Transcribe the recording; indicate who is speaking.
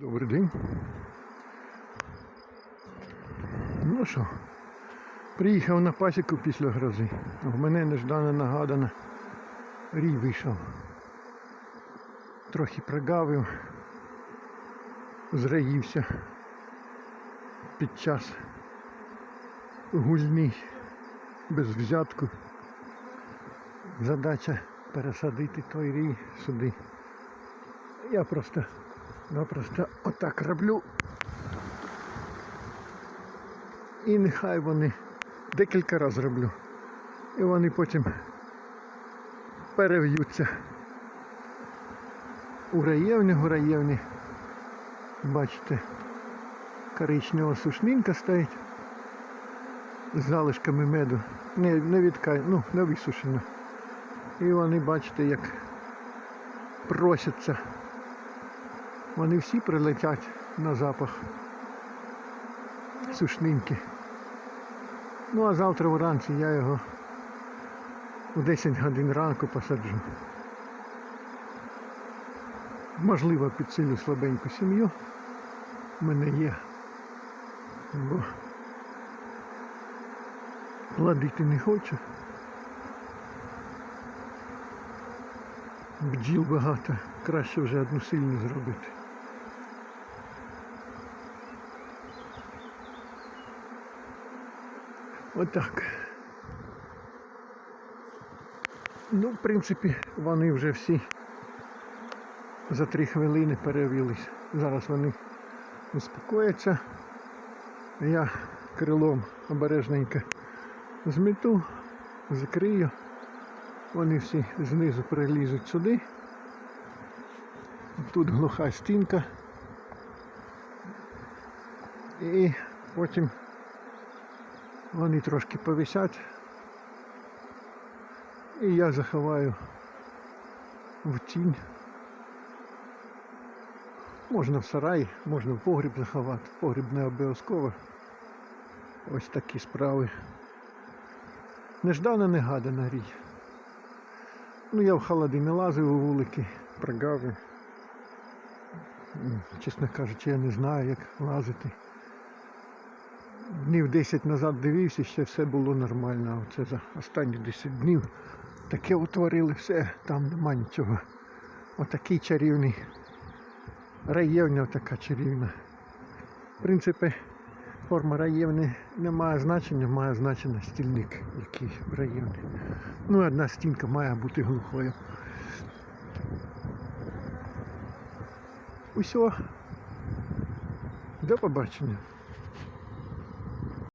Speaker 1: Добрий день. Ну що, приїхав на пасіку після грози. В мене неждано нагадано. Рій вийшов. Трохи прогавив, зраївся під час гульні без взятку. Задача пересадити той рій сюди. Я просто напросто отак роблю. І нехай вони декілька разів роблю. І вони потім перев'ються у раєвні, у раєвні. Бачите, коричнева сушнинка стоїть з залишками меду. Не, не відка, ну, не висушена. І вони, бачите, як просяться. Вони всі прилетять на запах сушнинки. Ну а завтра вранці я його у 10 годин ранку посаджу. Можливо, підсилю слабеньку сім'ю. У мене є. Бо плодити не хочу. Бджіл багато. Краще вже одну сильну зробити. Отак. Ну, в принципі, вони вже всі за три хвилини перевілись. Зараз вони успокояться. Я крилом обережненько змету, закрию. Вони всі знизу прилізуть сюди. Тут глуха стінка. І потім вони трошки повисять. І я заховаю в тінь. Можна в сарай, можна в погріб заховати. Погріб не обов'язково. Ось такі справи. Неждано негадана рій. Ну я в холоди не лазив у вулики, прогавив. М, Чесно кажучи, я не знаю, як лазити. Днів 10 назад дивився, ще все було нормально. А Оце за останні 10 днів таке утворили все, там нема нічого. Отакий чарівний. Раєвня така чарівна. В принципі, форма раєвни не має значення, має значення стільник, який в раєвні. Ну, одна стінка має бути глухою. Усього. До побачення.